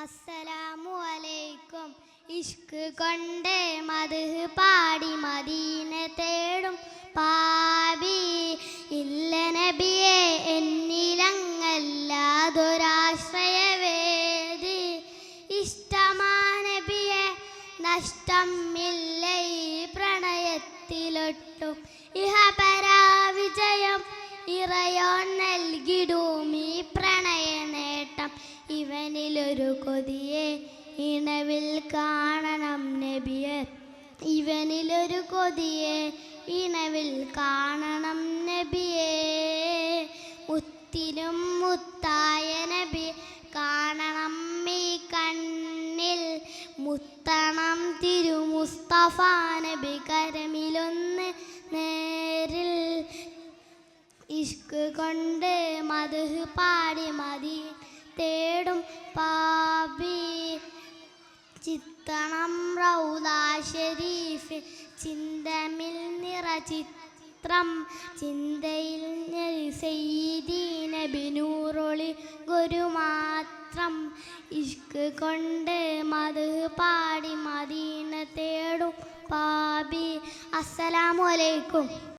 അസ്സലാമു അലൈക്കും ഇഷ്ക് കൊണ്ട് മത് പാടി മദീന തേടും. പാപി ഇല്ല നബിയെ എന്നിലങ്ങല്ലാതൊരാശ്രയവേദി. ഇഷ്ടമാ നബിയെ നഷ്ടമില്ല പ്രണയത്തിലൊട്ടും. ഇഹപരാവിജയം ഇറയോൻ നൽകിടും ഈ പ്രണയ നേട്ടം ഇവനിലൊരു കൊതിയെ ഇണവിൽ കാണണം നബിയെ. ഇവനിലൊരു കൊതിയെ ഇണവിൽ കാണണം നബിയേ. മുത്തിനും മുത്തായ നബി കാണണം ഈ കണ്ണിൽ. മുത്തണം തിരുമുസ്തഫ നബി കരമിലൊന്ന് നേരിൽ. ഇഷ്ക് കൊണ്ട് മധു പാടി മതി. തേടും പാപി. ചിത്തണം റൗദ ഷരീഫ് ചിന്തമിൽ നിറ ചിത്രം. ചിന്തയിൽ ബിനൂറൊളി ഗുരു മാത്രം. ഇഷ്ക് കൊണ്ട് മത് പാടി മദീന തേടും പാപി. അസ്സലാമു അലൈക്കും.